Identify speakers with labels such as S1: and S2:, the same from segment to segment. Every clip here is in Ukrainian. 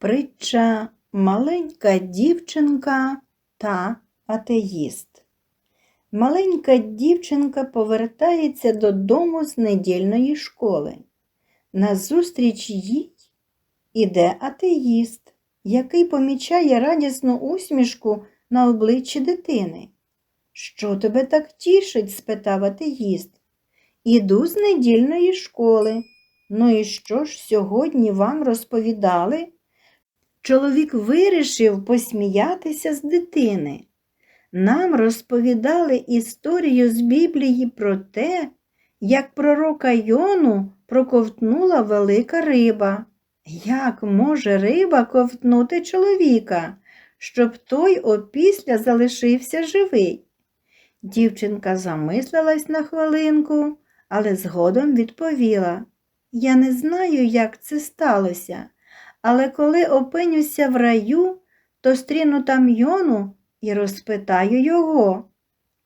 S1: Притча Маленька дівчинка та атеїст. Маленька дівчинка повертається додому з недільної школи. Назустріч їй іде атеїст, який помічає радісну усмішку на обличчі дитини. Що тебе так тішить? спитав атеїст. Іду з недільної школи. Ну і що ж сьогодні вам розповідали? Чоловік вирішив посміятися з дитини. Нам розповідали історію з Біблії про те, як пророка Йону проковтнула велика риба. Як може риба ковтнути чоловіка, щоб той опісля залишився живий? Дівчинка замислилась на хвилинку, але згодом відповіла Я не знаю, як це сталося, але коли опинюся в раю, то стріну там Йону і розпитаю його.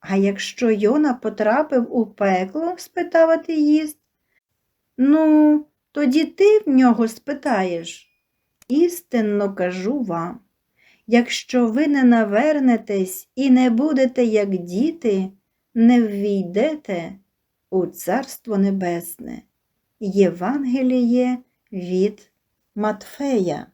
S1: А якщо Йона потрапив у пекло? спитав атеїст. Ну, тоді ти в нього спитаєш. Істинно кажу вам, якщо ви не навернетесь і не будете як діти, не ввійдете у Царство Небесне. Євангеліє від Матфея.